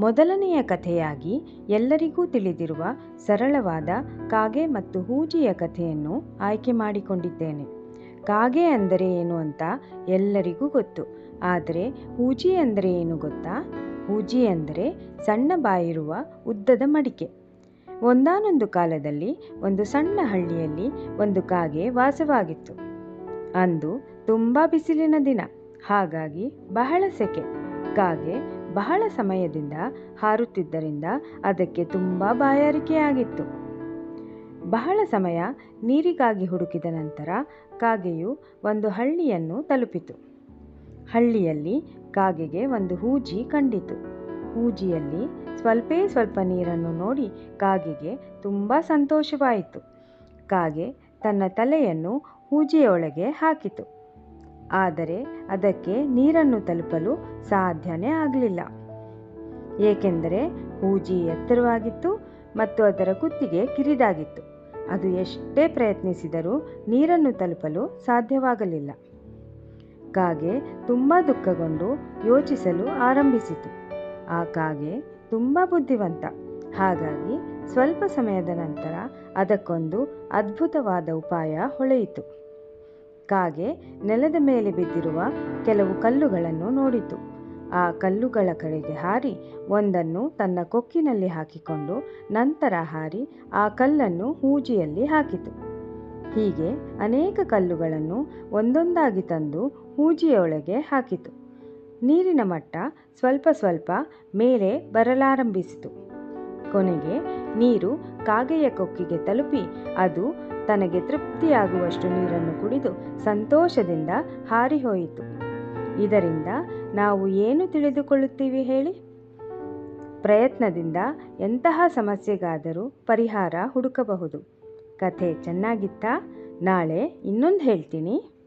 ಮೊದಲನೆಯ ಕಥೆಯಾಗಿ ಎಲ್ಲರಿಗೂ ತಿಳಿದಿರುವ ಸರಳವಾದ ಕಾಗೆ ಮತ್ತು ಹೂಜಿಯ ಕಥೆಯನ್ನು ಆಯ್ಕೆ ಮಾಡಿಕೊಂಡಿದ್ದೇನೆ. ಕಾಗೆ ಅಂದರೆ ಏನು ಅಂತ ಎಲ್ಲರಿಗೂ ಗೊತ್ತು. ಆದರೆ ಹೂಜಿ ಅಂದರೆ ಏನು ಗೊತ್ತಾ? ಹೂಜಿ ಅಂದರೆ ಸಣ್ಣ ಬಾಯಿರುವ ಉದ್ದದ ಮಡಿಕೆ. ಒಂದಾನೊಂದು ಕಾಲದಲ್ಲಿ ಒಂದು ಸಣ್ಣ ಹಳ್ಳಿಯಲ್ಲಿ ಒಂದು ಕಾಗೆ ವಾಸವಾಗಿತ್ತು. ಅಂದು ತುಂಬ ಬಿಸಿಲಿನ ದಿನ. ಹಾಗಾಗಿ ಬಹಳ ಸೆಕೆ. ಕಾಗೆ ಬಹಳ ಸಮಯದಿಂದ ಹಾರುತ್ತಿದ್ದರಿಂದ ಅದಕ್ಕೆ ತುಂಬ ಬಾಯಾರಿಕೆಯಾಗಿತ್ತು. ಬಹಳ ಸಮಯ ನೀರಿಗಾಗಿ ಹುಡುಕಿದ ನಂತರ ಕಾಗೆಯು ಒಂದು ಹಳ್ಳಿಯನ್ನು ತಲುಪಿತು. ಹಳ್ಳಿಯಲ್ಲಿ ಕಾಗೆಗೆ ಒಂದು ಹೂಜಿ ಕಂಡಿತು. ಹೂಜಿಯಲ್ಲಿ ಸ್ವಲ್ಪೇ ಸ್ವಲ್ಪ ನೀರನ್ನು ನೋಡಿ ಕಾಗೆಗೆ ತುಂಬ ಸಂತೋಷವಾಯಿತು. ಕಾಗೆ ತನ್ನ ತಲೆಯನ್ನು ಹೂಜಿಯೊಳಗೆ ಹಾಕಿತು. ಆದರೆ ಅದಕ್ಕೆ ನೀರನ್ನು ತಲುಪಲು ಸಾಧ್ಯನೇ ಆಗಲಿಲ್ಲ. ಏಕೆಂದರೆ ಹೂಜಿ ಎತ್ತರವಾಗಿತ್ತು ಮತ್ತು ಅದರ ಕುತ್ತಿಗೆ ಕಿರಿದಾಗಿತ್ತು. ಅದು ಎಷ್ಟೇ ಪ್ರಯತ್ನಿಸಿದರೂ ನೀರನ್ನು ತಲುಪಲು ಸಾಧ್ಯವಾಗಲಿಲ್ಲ. ಕಾಗೆ ತುಂಬ ದುಃಖಗೊಂಡು ಯೋಚಿಸಲು ಆರಂಭಿಸಿತು. ಆ ಕಾಗೆ ತುಂಬ ಬುದ್ಧಿವಂತ. ಹಾಗಾಗಿ ಸ್ವಲ್ಪ ಸಮಯದ ನಂತರ ಅದಕ್ಕೊಂದು ಅದ್ಭುತವಾದ ಉಪಾಯ ಹೊಳೆಯಿತು. ಕಾಗೆ ನೆಲದ ಮೇಲೆ ಬಿದ್ದಿರುವ ಕೆಲವು ಕಲ್ಲುಗಳನ್ನು ನೋಡಿತು. ಆ ಕಲ್ಲುಗಳ ಕಡೆಗೆ ಹಾರಿ ಒಂದನ್ನು ತನ್ನ ಕೊಕ್ಕಿನಲ್ಲಿ ಹಾಕಿಕೊಂಡು ನಂತರ ಹಾರಿ ಆ ಕಲ್ಲನ್ನು ಹೂಜಿಯಲ್ಲಿ ಹಾಕಿತು. ಹೀಗೆ ಅನೇಕ ಕಲ್ಲುಗಳನ್ನು ಒಂದೊಂದಾಗಿ ತಂದು ಹೂಜಿಯೊಳಗೆ ಹಾಕಿತು. ನೀರಿನ ಮಟ್ಟ ಸ್ವಲ್ಪ ಸ್ವಲ್ಪ ಮೇಲೆ ಬರಲಾರಂಭಿಸಿತು. ಕೊನೆಗೆ ನೀರು ಕಾಗೆಯ ಕೊಕ್ಕಿಗೆ ತಲುಪಿ ಅದು ತನಗೆ ತೃಪ್ತಿಯಾಗುವಷ್ಟು ನೀರನ್ನು ಕುಡಿದು ಸಂತೋಷದಿಂದ ಹಾರಿಹೋಯಿತು. ಇದರಿಂದ ನಾವು ಏನು ತಿಳಿದುಕೊಳ್ಳುತ್ತೀವಿ ಹೇಳಿ? ಪ್ರಯತ್ನದಿಂದ ಎಂತಹ ಸಮಸ್ಯೆಗಾದರೂ ಪರಿಹಾರ ಹುಡುಕಬಹುದು. ಕಥೆ ಚೆನ್ನಾಗಿತ್ತಾ? ನಾಳೆ ಇನ್ನೊಂದು ಹೇಳ್ತೀನಿ.